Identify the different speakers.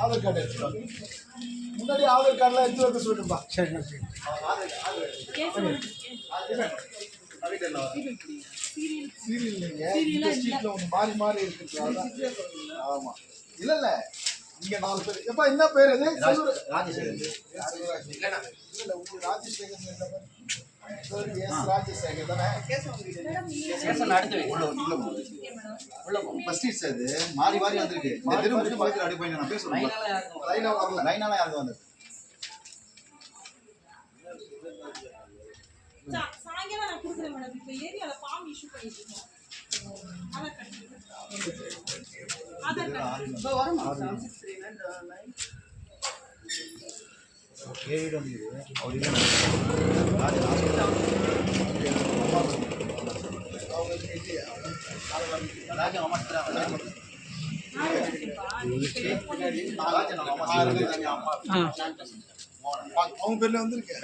Speaker 1: Aadhaar card. முன்னாடி ஆதார் கார்டுலாம் எடுத்து வைக்க சொல்லிட்டுப்பா
Speaker 2: சரி சரி.
Speaker 1: சீரியல். இல்லைங்க. இந்த ஸ்ட்ரீட்ல ஒன்று மாறி மாறி இருக்கிறதுனால ஆமா. இல்ல இல்ல. இங்க நாலு பேர். எப்பா என்ன பேர் இது
Speaker 3: ராஜசேகர்
Speaker 1: இல்ல இல்ல. உங்க ராஜசேகர் என்ன பேர்? சரி
Speaker 3: உள்ள உள்ள உள்ள அது மாறி மாறி வந்திருக்கு இந்த தெரு முடிச்சு போய் நான் பேசுறேன்
Speaker 1: லைனா வரல
Speaker 3: லைனால யாரும் வந்தது
Speaker 4: சாயங்காலம் நான் கொடுக்குறேன் மேடம் இப்போ ஏரியாவில் ஃபார்ம் இஷ்யூ பண்ணிட்டு இருக்கோம் ஆதார் கார்டு ஆதார் கார்டு
Speaker 3: வந்து ராஜா அம்மா ராஜா நம்ம அம்மா
Speaker 1: அவங்க பேர்ல வந்திருக்கு